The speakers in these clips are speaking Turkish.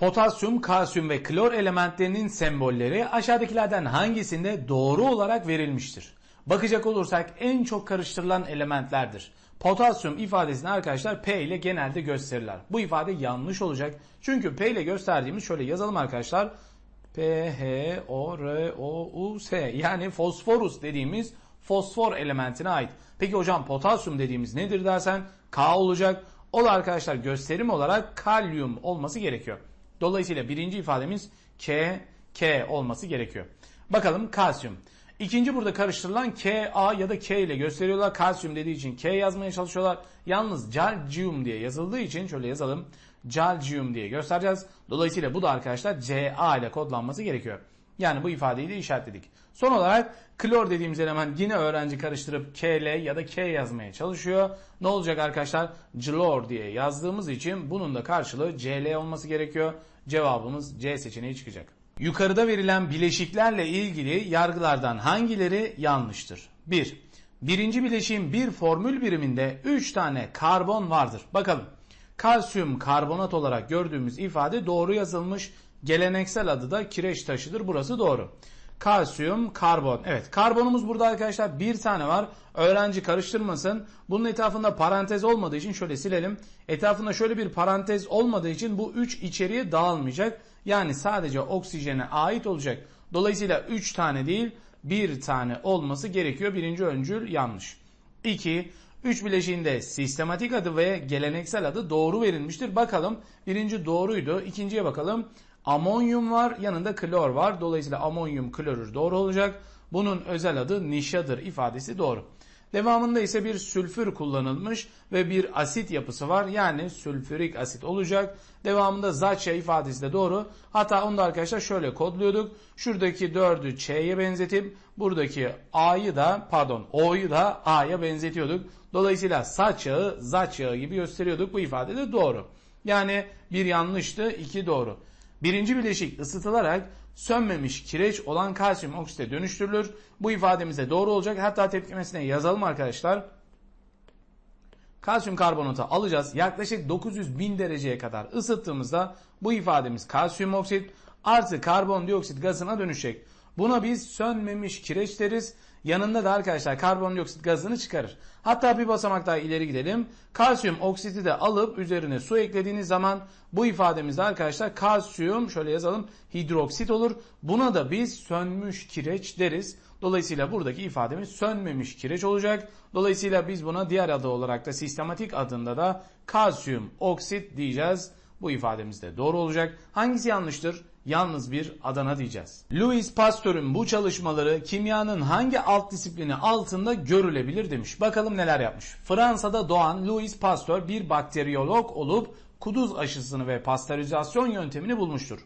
Potasyum, kalsiyum ve klor elementlerinin sembolleri aşağıdakilerden hangisinde doğru olarak verilmiştir? Bakacak olursak en çok karıştırılan elementlerdir. Potasyum ifadesini arkadaşlar P ile genelde gösterirler. Bu ifade yanlış olacak. Çünkü P ile gösterdiğimiz şöyle yazalım arkadaşlar. P, H, O, R, O, U, S yani fosforus dediğimiz fosfor elementine ait. Peki hocam potasyum dediğimiz nedir dersen K olacak. O da arkadaşlar gösterim olarak kalyum olması gerekiyor. Dolayısıyla birinci ifademiz K, K olması gerekiyor. Bakalım kalsiyum. İkinci burada karıştırılan K, A ya da K ile gösteriyorlar. Kalsiyum dediği için K yazmaya çalışıyorlar. Yalnız calcium diye yazıldığı için şöyle yazalım. Calcium diye göstereceğiz. Dolayısıyla bu da arkadaşlar Ca ile kodlanması gerekiyor. Yani bu ifadeyi de işaretledik. Son olarak klor dediğimiz element yine öğrenci karıştırıp KL ya da K yazmaya çalışıyor. Ne olacak arkadaşlar? Clor diye yazdığımız için bunun da karşılığı Cl olması gerekiyor. Cevabımız C seçeneği çıkacak. Yukarıda verilen bileşiklerle ilgili yargılardan hangileri yanlıştır? 1. Birinci bileşiğin bir formül biriminde 3 tane karbon vardır. Bakalım. Kalsiyum karbonat olarak gördüğümüz ifade doğru yazılmış. Geleneksel adı da kireç taşıdır. Burası doğru. Kalsiyum, karbon. Evet karbonumuz burada arkadaşlar bir tane var. Öğrenci karıştırmasın. Bunun etrafında parantez olmadığı için şöyle silelim. Etrafında şöyle bir parantez olmadığı için bu 3 içeriye dağılmayacak. Yani sadece oksijene ait olacak. Dolayısıyla 3 tane değil bir tane olması gerekiyor. Birinci öncül yanlış. 2. 3 bileşiğinde sistematik adı ve geleneksel adı doğru verilmiştir. Bakalım birinci doğruydu. İkinciye bakalım. Amonyum var yanında klor var. Dolayısıyla amonyum klorür doğru olacak. Bunun özel adı nişadır ifadesi doğru. Devamında ise bir sülfür kullanılmış ve bir asit yapısı var. Yani sülfürik asit olacak. Devamında Zaçya ifadesi de doğru. Hatta onu da arkadaşlar şöyle kodluyorduk. Şuradaki 4'ü Ç'ye benzetip buradaki A'yı da pardon O'yu da A'ya benzetiyorduk. Dolayısıyla saç yağı gibi gösteriyorduk. Bu ifade de doğru. Yani bir yanlıştı, iki doğru. Birinci bileşik ısıtılarak sönmemiş kireç olan kalsiyum oksite dönüştürülür. Bu ifademize doğru olacak. Hatta tepkimesine yazalım arkadaşlar. Kalsiyum karbonatı alacağız. Yaklaşık 900 bin dereceye kadar ısıttığımızda bu ifademiz kalsiyum oksit artı karbondioksit gazına dönüşecek. Buna biz sönmemiş kireç deriz. Yanında da arkadaşlar karbondioksit gazını çıkarır. Hatta bir basamak daha ileri gidelim. Kalsiyum oksiti de alıp üzerine su eklediğiniz zaman bu ifademizde arkadaşlar kalsiyum şöyle yazalım hidroksit olur. Buna da biz sönmüş kireç deriz. Dolayısıyla buradaki ifademiz sönmemiş kireç olacak. Dolayısıyla biz buna diğer adı olarak da sistematik adında da kalsiyum oksit diyeceğiz. Bu ifademiz de doğru olacak. Hangisi yanlıştır? Yalnız bir Adana diyeceğiz. Louis Pasteur'ün bu çalışmaları kimyanın hangi alt disiplini altında görülebilir demiş. Bakalım neler yapmış. Fransa'da doğan Louis Pasteur bir bakteriyolog olup kuduz aşısını ve pastörizasyon yöntemini bulmuştur.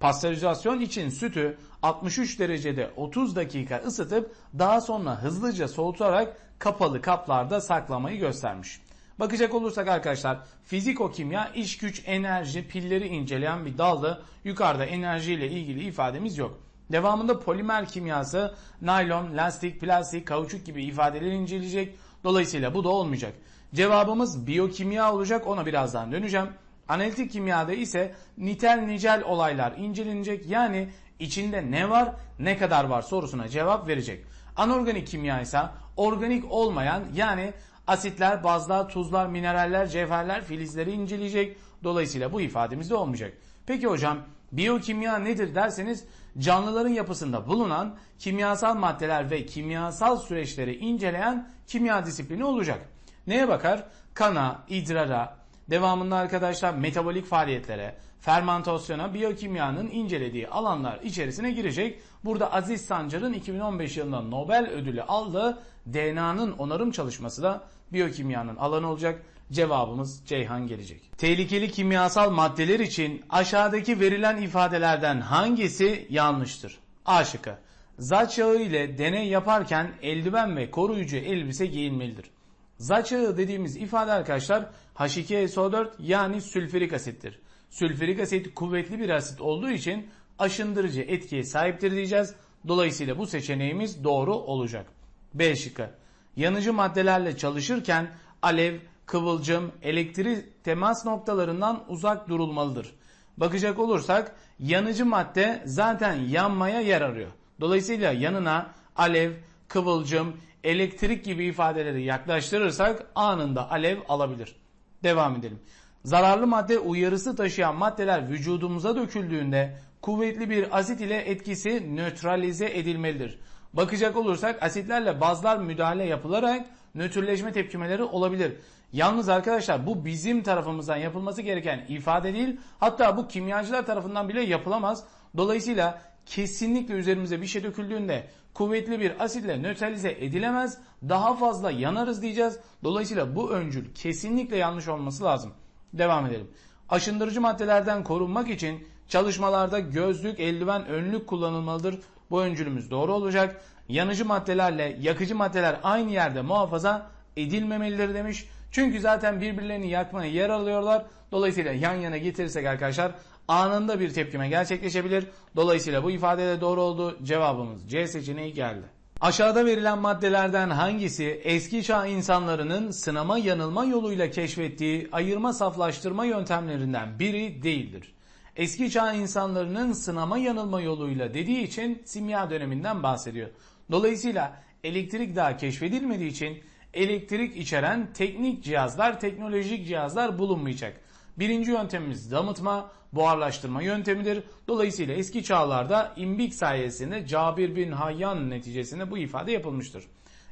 Pastörizasyon için sütü 63 derecede 30 dakika ısıtıp daha sonra hızlıca soğutarak kapalı kaplarda saklamayı göstermiş. Bakacak olursak arkadaşlar fiziko-kimya iş güç enerji pilleri inceleyen bir daldı. Yukarıda enerji ile ilgili ifademiz yok. Devamında polimer kimyası naylon, lastik, plastik, kauçuk gibi ifadeleri inceleyecek. Dolayısıyla bu da olmayacak. Cevabımız biyokimya olacak ona birazdan döneceğim. Analitik kimyada ise nitel nicel olaylar incelenecek. Yani içinde ne var ne kadar var sorusuna cevap verecek. Anorganik kimya ise organik olmayan yani asitler, bazlar, tuzlar, mineraller, cevherler, filizleri inceleyecek. Dolayısıyla bu ifademiz de olmayacak. Peki hocam biyokimya nedir derseniz canlıların yapısında bulunan kimyasal maddeler ve kimyasal süreçleri inceleyen kimya disiplini olacak. Neye bakar? Kana, idrara, devamında arkadaşlar metabolik faaliyetlere, fermentasyona, biyokimyanın incelediği alanlar içerisine girecek. Burada Aziz Sancar'ın 2015 yılında Nobel ödülü aldığı DNA'nın onarım çalışması da biyokimyanın alanı olacak. Cevabımız Ceyhan gelecek. Tehlikeli kimyasal maddeler için aşağıdaki verilen ifadelerden hangisi yanlıştır? A şıkkı. Zaç yağı ile deney yaparken eldiven ve koruyucu elbise giyilmelidir. Zaç yağı dediğimiz ifade arkadaşlar H2SO4 yani sülfürik asittir. Sülfürik asit kuvvetli bir asit olduğu için aşındırıcı etkiye sahiptir diyeceğiz. Dolayısıyla bu seçeneğimiz doğru olacak. B şıkkı. Yanıcı maddelerle çalışırken alev, kıvılcım, elektrik temas noktalarından uzak durulmalıdır. bakacak olursak yanıcı madde zaten yanmaya yer arıyor. Dolayısıyla yanına alev, kıvılcım, elektrik gibi ifadeleri yaklaştırırsak anında alev alabilir. Devam edelim. Zararlı madde uyarısı taşıyan maddeler vücudumuza döküldüğünde kuvvetli bir asit ile etkisi nötralize edilmelidir. Bakacak olursak asitlerle bazlar müdahale yapılarak nötrleşme tepkimeleri olabilir. Yalnız arkadaşlar bu bizim tarafımızdan yapılması gereken ifade değil. Hatta bu kimyacılar tarafından bile yapılamaz. Dolayısıyla kesinlikle üzerimize bir şey döküldüğünde kuvvetli bir asitle nötralize edilemez. Daha fazla yanarız diyeceğiz. Dolayısıyla bu öncül kesinlikle yanlış olması lazım. Devam edelim. Aşındırıcı maddelerden korunmak için çalışmalarda gözlük, eldiven, önlük kullanılmalıdır. Bu öncülümüz doğru olacak. Yanıcı maddelerle yakıcı maddeler aynı yerde muhafaza edilmemelidir demiş. Çünkü zaten birbirlerini yakmaya yer alıyorlar. Dolayısıyla yan yana getirirsek arkadaşlar anında bir tepkime gerçekleşebilir. Dolayısıyla bu ifade de doğru oldu. Cevabımız C seçeneği geldi. Aşağıda verilen maddelerden hangisi eski çağ insanlarının sınama yanılma yoluyla keşfettiği ayırma saflaştırma yöntemlerinden biri değildir? Eski çağ insanlarının sınama yanılma yoluyla dediği için simya döneminden bahsediyor. Dolayısıyla elektrik daha keşfedilmediği için elektrik içeren teknik cihazlar, teknolojik cihazlar bulunmayacak. Birinci yöntemimiz damıtma, buharlaştırma yöntemidir. Dolayısıyla eski çağlarda imbik sayesinde Cabir bin Hayyan neticesinde bu ifade yapılmıştır.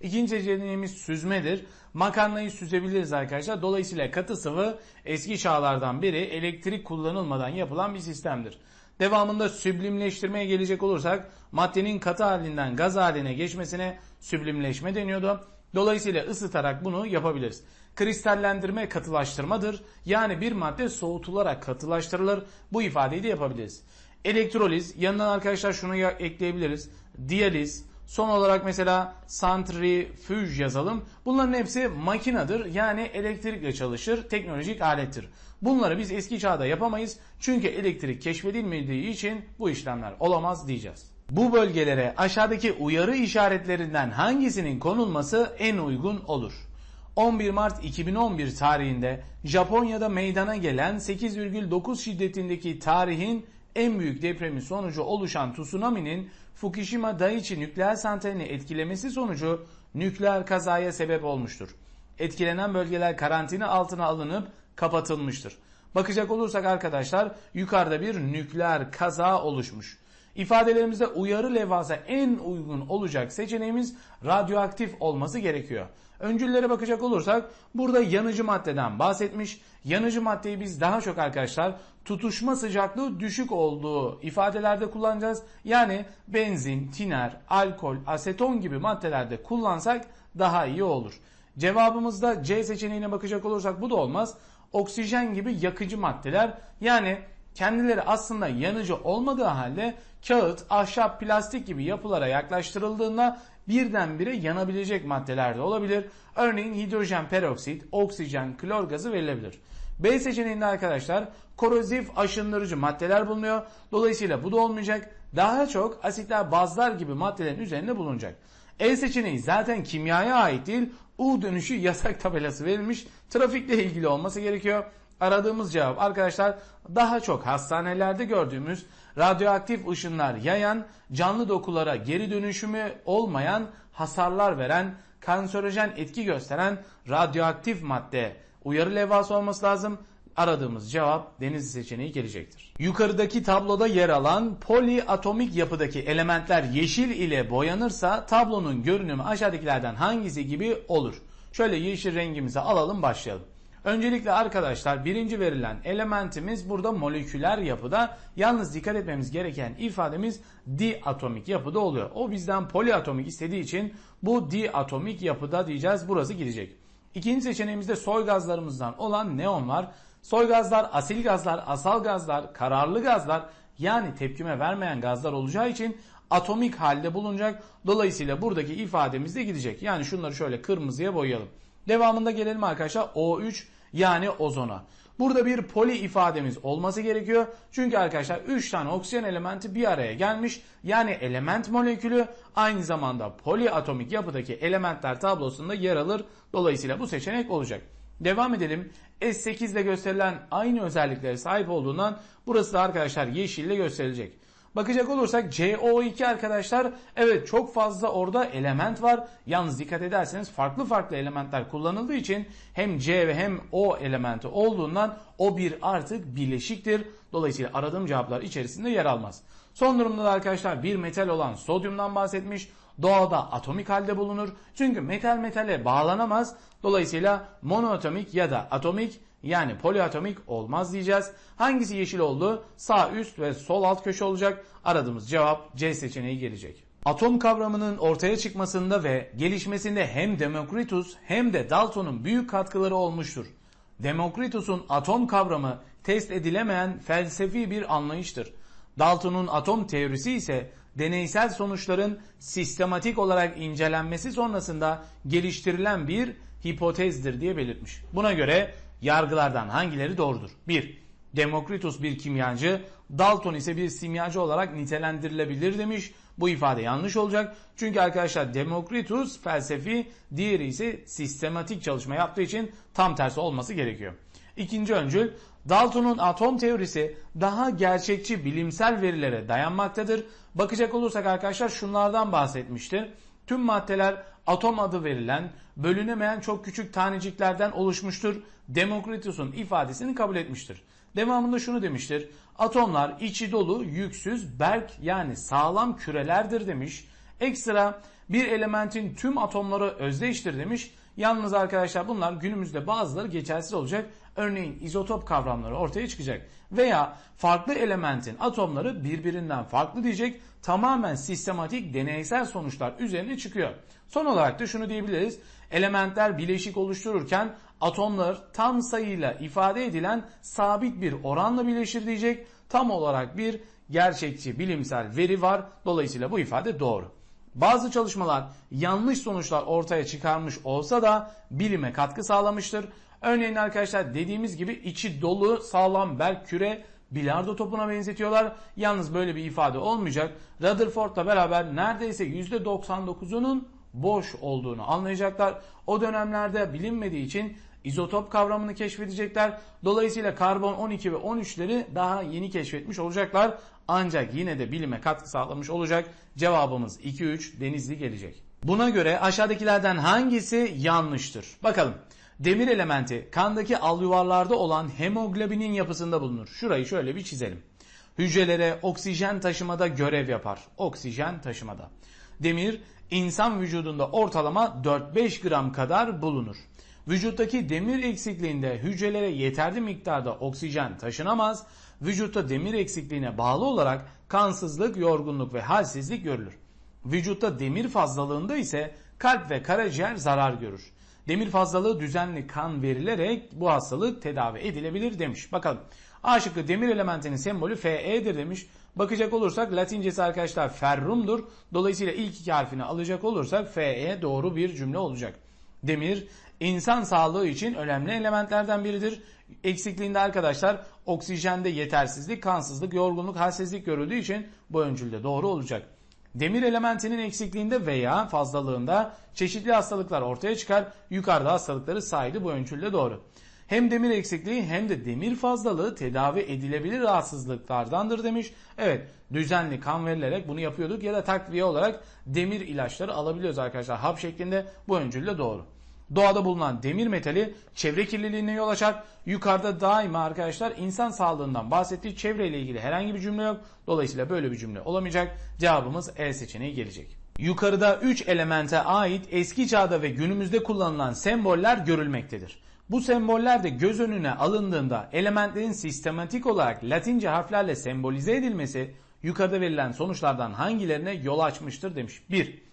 İkinci seçeneğimiz süzmedir. Makarnayı süzebiliriz arkadaşlar. Dolayısıyla katı sıvı eski çağlardan biri elektrik kullanılmadan yapılan bir sistemdir. Devamında süblimleştirmeye gelecek olursak maddenin katı halinden gaz haline geçmesine süblimleşme deniyordu. Dolayısıyla ısıtarak bunu yapabiliriz. Kristallendirme katılaştırmadır. Yani bir madde soğutularak katılaştırılır. Bu ifadeyi de yapabiliriz. Elektroliz yanına arkadaşlar şunu ekleyebiliriz. Diyaliz, son olarak mesela santrifüj yazalım. Bunların hepsi makinedir. Yani elektrikle çalışır, teknolojik alettir. Bunları biz eski çağda yapamayız. Çünkü elektrik keşfedilmediği için bu işlemler olamaz diyeceğiz. Bu bölgelere aşağıdaki uyarı işaretlerinden hangisinin konulması en uygun olur? 11 Mart 2011 tarihinde Japonya'da meydana gelen 8,9 şiddetindeki tarihin en büyük depremi sonucu oluşan tsunami'nin Fukushima Daiichi nükleer santralini etkilemesi sonucu nükleer kazaya sebep olmuştur. Etkilenen bölgeler karantina altına alınıp kapatılmıştır. Bakacak olursak arkadaşlar yukarıda bir nükleer kaza oluşmuş. İfadelerimizde uyarı levhası en uygun olacak seçeneğimiz radyoaktif olması gerekiyor. Öncüllere bakacak olursak burada yanıcı maddeden bahsetmiş. Yanıcı maddeyi biz daha çok arkadaşlar tutuşma sıcaklığı düşük olduğu ifadelerde kullanacağız. Yani benzin, tiner, alkol, aseton gibi maddelerde kullansak daha iyi olur. Cevabımızda C seçeneğine bakacak olursak bu da olmaz. Oksijen gibi yakıcı maddeler yani kendileri aslında yanıcı olmadığı halde kağıt, ahşap, plastik gibi yapılara yaklaştırıldığında birdenbire yanabilecek maddeler de olabilir. Örneğin hidrojen peroksit, oksijen, klor gazı verilebilir. B seçeneğinde arkadaşlar korozif aşındırıcı maddeler bulunuyor. Dolayısıyla bu da olmayacak. Daha çok asitler, bazlar gibi maddelerin üzerinde bulunacak. E seçeneği zaten kimyaya ait değil. U dönüşü yasak tabelası verilmiş. Trafikle ilgili olması gerekiyor. Aradığımız cevap arkadaşlar daha çok hastanelerde gördüğümüz radyoaktif ışınlar yayan, canlı dokulara geri dönüşümü olmayan, hasarlar veren, kanserojen etki gösteren radyoaktif madde uyarı levhası olması lazım. Aradığımız cevap deniz seçeneği gelecektir. Yukarıdaki tabloda yer alan poliatomik yapıdaki elementler yeşil ile boyanırsa tablonun görünümü aşağıdakilerden hangisi gibi olur? Şöyle yeşil rengimizi alalım başlayalım. Öncelikle arkadaşlar birinci verilen elementimiz burada moleküler yapıda. Yalnız dikkat etmemiz gereken ifademiz diatomik yapıda oluyor. O bizden poliatomik istediği için bu diatomik yapıda diyeceğiz. Burası gidecek. İkinci seçeneğimizde soy gazlarımızdan olan neon var. Soy gazlar, asil gazlar, asal gazlar, kararlı gazlar yani tepkime vermeyen gazlar olacağı için atomik halde bulunacak. Dolayısıyla buradaki ifademiz de gidecek. Yani şunları şöyle kırmızıya boyayalım. Devamında gelelim arkadaşlar O3 yani ozona. Burada bir poli ifademiz olması gerekiyor. Çünkü arkadaşlar 3 tane oksijen elementi bir araya gelmiş. Yani element molekülü aynı zamanda poliatomik yapıdaki elementler tablosunda yer alır. Dolayısıyla bu seçenek olacak. Devam edelim. S8 ile gösterilen aynı özelliklere sahip olduğundan burası da arkadaşlar yeşille gösterilecek. Bakacak olursak CO2 arkadaşlar evet çok fazla orada element var. Yalnız dikkat ederseniz farklı farklı elementler kullanıldığı için hem C ve hem O elementi olduğundan o bir artık bileşiktir. Dolayısıyla aradığım cevaplar içerisinde yer almaz. Son durumda da arkadaşlar bir metal olan sodyumdan bahsetmiş. Doğada atomik halde bulunur. Çünkü metal metale bağlanamaz. Dolayısıyla monoatomik ya da atomik yani poliatomik olmaz diyeceğiz. Hangisi yeşil oldu? Sağ üst ve sol alt köşe olacak. Aradığımız cevap C seçeneği gelecek. Atom kavramının ortaya çıkmasında ve gelişmesinde hem Demokritus hem de Dalton'un büyük katkıları olmuştur. Demokritus'un atom kavramı test edilemeyen felsefi bir anlayıştır. Dalton'un atom teorisi ise deneysel sonuçların sistematik olarak incelenmesi sonrasında geliştirilen bir hipotezdir diye belirtmiş. Buna göre yargılardan hangileri doğrudur? 1. Demokritus bir kimyacı, Dalton ise bir simyacı olarak nitelendirilebilir demiş. Bu ifade yanlış olacak. Çünkü arkadaşlar Demokritus felsefi, diğeri ise sistematik çalışma yaptığı için tam tersi olması gerekiyor. İkinci öncül, Dalton'un atom teorisi daha gerçekçi bilimsel verilere dayanmaktadır. Bakacak olursak arkadaşlar şunlardan bahsetmiştir. Tüm maddeler atom adı verilen, bölünemeyen çok küçük taneciklerden oluşmuştur. Demokritus'un ifadesini kabul etmiştir. Devamında şunu demiştir. Atomlar içi dolu, yüksüz, berk yani sağlam kürelerdir demiş. Ekstra bir elementin tüm atomları özdeştir demiş. Yalnız arkadaşlar bunlar günümüzde bazıları geçersiz olacak. Örneğin izotop kavramları ortaya çıkacak. Veya farklı elementin atomları birbirinden farklı diyecek. Tamamen sistematik deneysel sonuçlar üzerine çıkıyor. Son olarak da şunu diyebiliriz. Elementler bileşik oluştururken atomlar tam sayıyla ifade edilen sabit bir oranla birleşir diyecek. Tam olarak bir gerçekçi bilimsel veri var. Dolayısıyla bu ifade doğru. Bazı çalışmalar yanlış sonuçlar ortaya çıkarmış olsa da bilime katkı sağlamıştır. Örneğin arkadaşlar dediğimiz gibi içi dolu sağlam berk küre bilardo topuna benzetiyorlar. Yalnız böyle bir ifade olmayacak. Rutherford'la beraber neredeyse %99'unun boş olduğunu anlayacaklar. O dönemlerde bilinmediği için izotop kavramını keşfedecekler. Dolayısıyla karbon 12 ve 13'leri daha yeni keşfetmiş olacaklar. Ancak yine de bilime katkı sağlamış olacak. Cevabımız 2-3 denizli gelecek. Buna göre aşağıdakilerden hangisi yanlıştır? Bakalım. Demir elementi kandaki alüvarlarda olan hemoglobinin yapısında bulunur. Şurayı şöyle bir çizelim. Hücrelere oksijen taşımada görev yapar. Oksijen taşımada. Demir insan vücudunda ortalama 4-5 gram kadar bulunur. Vücuttaki demir eksikliğinde hücrelere yeterli miktarda oksijen taşınamaz. Vücutta demir eksikliğine bağlı olarak kansızlık, yorgunluk ve halsizlik görülür. Vücutta demir fazlalığında ise kalp ve karaciğer zarar görür. Demir fazlalığı düzenli kan verilerek bu hastalık tedavi edilebilir demiş. Bakalım. A şıkkı demir elementinin sembolü Fe'dir demiş. Bakacak olursak latincesi arkadaşlar ferrumdur. Dolayısıyla ilk iki harfini alacak olursak Fe doğru bir cümle olacak. Demir insan sağlığı için önemli elementlerden biridir. Eksikliğinde arkadaşlar oksijende yetersizlik, kansızlık, yorgunluk, halsizlik görüldüğü için bu öncülde doğru olacak. Demir elementinin eksikliğinde veya fazlalığında çeşitli hastalıklar ortaya çıkar. Yukarıda hastalıkları saydı bu öncülde doğru. Hem demir eksikliği hem de demir fazlalığı tedavi edilebilir rahatsızlıklardandır demiş. Evet düzenli kan verilerek bunu yapıyorduk ya da takviye olarak demir ilaçları alabiliyoruz arkadaşlar. Hap şeklinde bu öncülle doğru. Doğada bulunan demir metali çevre kirliliğine yol açar. Yukarıda daima arkadaşlar insan sağlığından bahsettiği çevreyle ilgili herhangi bir cümle yok. Dolayısıyla böyle bir cümle olamayacak. Cevabımız E seçeneği gelecek. Yukarıda 3 elemente ait eski çağda ve günümüzde kullanılan semboller görülmektedir. Bu semboller de göz önüne alındığında elementlerin sistematik olarak latince harflerle sembolize edilmesi yukarıda verilen sonuçlardan hangilerine yol açmıştır demiş. 1.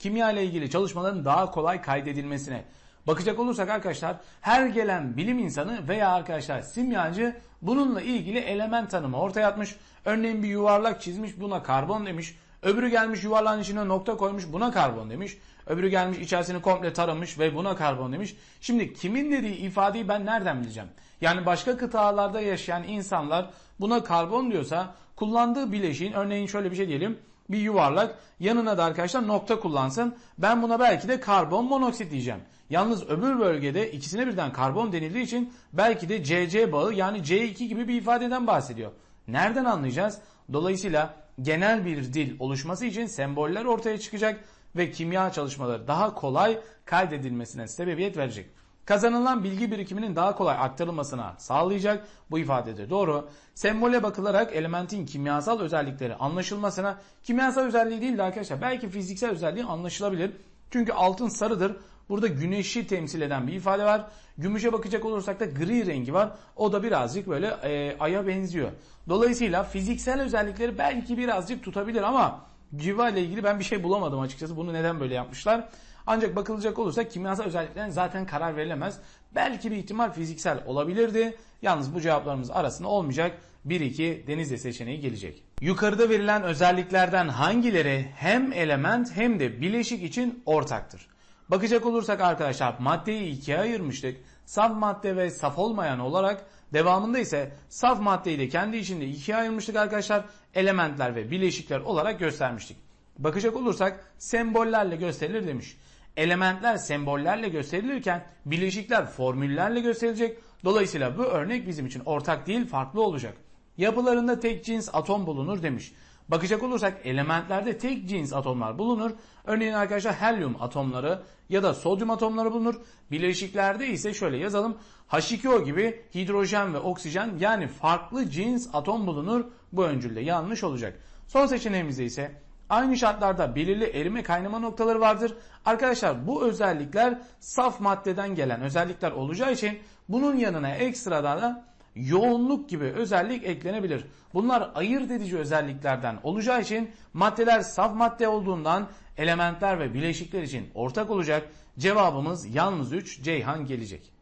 Kimya ile ilgili çalışmaların daha kolay kaydedilmesine. Bakacak olursak arkadaşlar her gelen bilim insanı veya arkadaşlar simyacı bununla ilgili element tanımı ortaya atmış. Örneğin bir yuvarlak çizmiş buna karbon demiş. Öbürü gelmiş yuvarlağın içine nokta koymuş buna karbon demiş. Öbürü gelmiş içerisini komple taramış ve buna karbon demiş. Şimdi kimin dediği ifadeyi ben nereden bileceğim? Yani başka kıtalarda yaşayan insanlar buna karbon diyorsa kullandığı bileşiğin örneğin şöyle bir şey diyelim bir yuvarlak yanına da arkadaşlar nokta kullansın. Ben buna belki de karbon monoksit diyeceğim. Yalnız öbür bölgede ikisine birden karbon denildiği için belki de CC bağı yani C2 gibi bir ifadeden bahsediyor. Nereden anlayacağız? Dolayısıyla genel bir dil oluşması için semboller ortaya çıkacak ve kimya çalışmaları daha kolay kaydedilmesine sebebiyet verecek. Kazanılan bilgi birikiminin daha kolay aktarılmasına sağlayacak bu ifadedir. Doğru. Sembole bakılarak elementin kimyasal özellikleri anlaşılmasına, kimyasal özelliği değil de arkadaşlar belki fiziksel özelliği anlaşılabilir. Çünkü altın sarıdır. Burada güneşi temsil eden bir ifade var. Gümüşe bakacak olursak da gri rengi var. O da birazcık böyle e, aya benziyor. Dolayısıyla fiziksel özellikleri belki birazcık tutabilir ama civa ile ilgili ben bir şey bulamadım açıkçası. Bunu neden böyle yapmışlar? Ancak bakılacak olursa kimyasal özelliklerine zaten karar verilemez. Belki bir ihtimal fiziksel olabilirdi. Yalnız bu cevaplarımız arasında olmayacak. 1-2 Denizli seçeneği gelecek. Yukarıda verilen özelliklerden hangileri hem element hem de bileşik için ortaktır? Bakacak olursak arkadaşlar maddeyi ikiye ayırmıştık. Saf madde ve saf olmayan olarak devamında ise saf maddeyi de kendi içinde ikiye ayırmıştık arkadaşlar. Elementler ve bileşikler olarak göstermiştik. Bakacak olursak sembollerle gösterilir demiş. Elementler sembollerle gösterilirken bileşikler formüllerle gösterilecek. Dolayısıyla bu örnek bizim için ortak değil farklı olacak. Yapılarında tek cins atom bulunur demiş. Bakacak olursak elementlerde tek cins atomlar bulunur. Örneğin arkadaşlar helyum atomları ya da sodyum atomları bulunur. Bileşiklerde ise şöyle yazalım. H2O gibi hidrojen ve oksijen yani farklı cins atom bulunur. Bu öncülde yanlış olacak. Son seçeneğimizde ise aynı şartlarda belirli erime kaynama noktaları vardır. Arkadaşlar bu özellikler saf maddeden gelen özellikler olacağı için bunun yanına ekstradan da yoğunluk gibi özellik eklenebilir. Bunlar ayırt edici özelliklerden olacağı için maddeler saf madde olduğundan elementler ve bileşikler için ortak olacak. Cevabımız yalnız 3 Ceyhan gelecek.